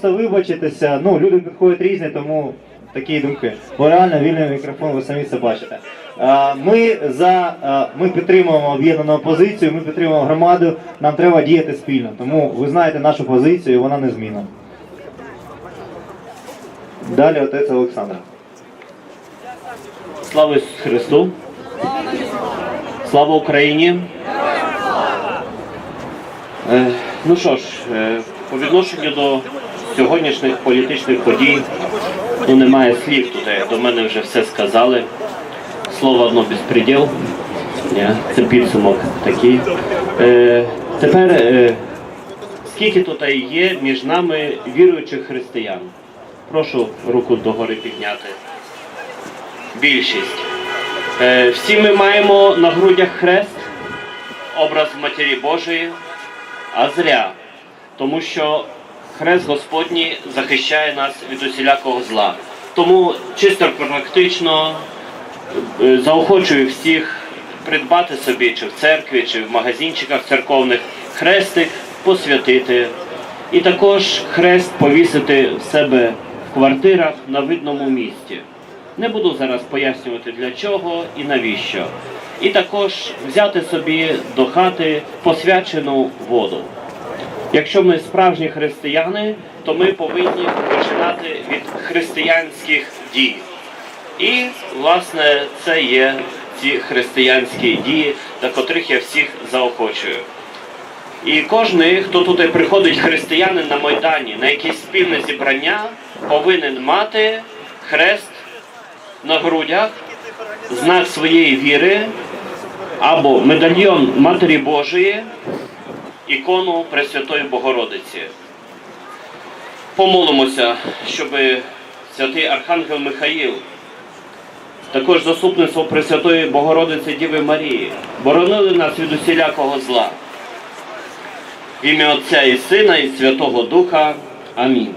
просто вибачитися. Ну, люди підходять різні, тому такі думки. Бо реально вільний мікрофон, ви самі це бачите. Ми за ми підтримуємо об'єднану опозицію, ми підтримуємо громаду. Нам треба діяти спільно. Тому ви знаєте нашу позицію, і вона не змінна. Далі отець Олександр. Слава Христу! Слава Україні! Е, ну що ж, е, по відношенню до сьогоднішніх політичних подій, ну немає слів тут, е, до мене вже все сказали. Слово одно безпреділ. Це підсумок такий. Е, тепер е, скільки тут є між нами віруючих християн? Прошу руку догори підняти більшість. Е, Всі ми маємо на грудях хрест, образ Матері Божої, а зря, тому що хрест Господній захищає нас від усілякого зла. Тому чисто практично е, заохочую всіх придбати собі чи в церкві, чи в магазинчиках церковних хрестик, посвятити. І також хрест повісити в себе в квартирах на видному місці. Не буду зараз пояснювати для чого і навіщо. І також взяти собі до хати посвячену воду. Якщо ми справжні християни, то ми повинні починати від християнських дій. І, власне, це є ці християнські дії, до котрих я всіх заохочую. І кожен, хто тут приходить християнин на Майдані, на якесь спільне зібрання, повинен мати хрест на грудях, знак своєї віри або медальйон Матері Божої, ікону Пресвятої Богородиці. Помолимося, щоб святий Архангел Михаїл, також заступництво Пресвятої Богородиці Діви Марії, боронили нас від усілякого зла. В ім'я Отця і Сина, і Святого Духа. Амінь.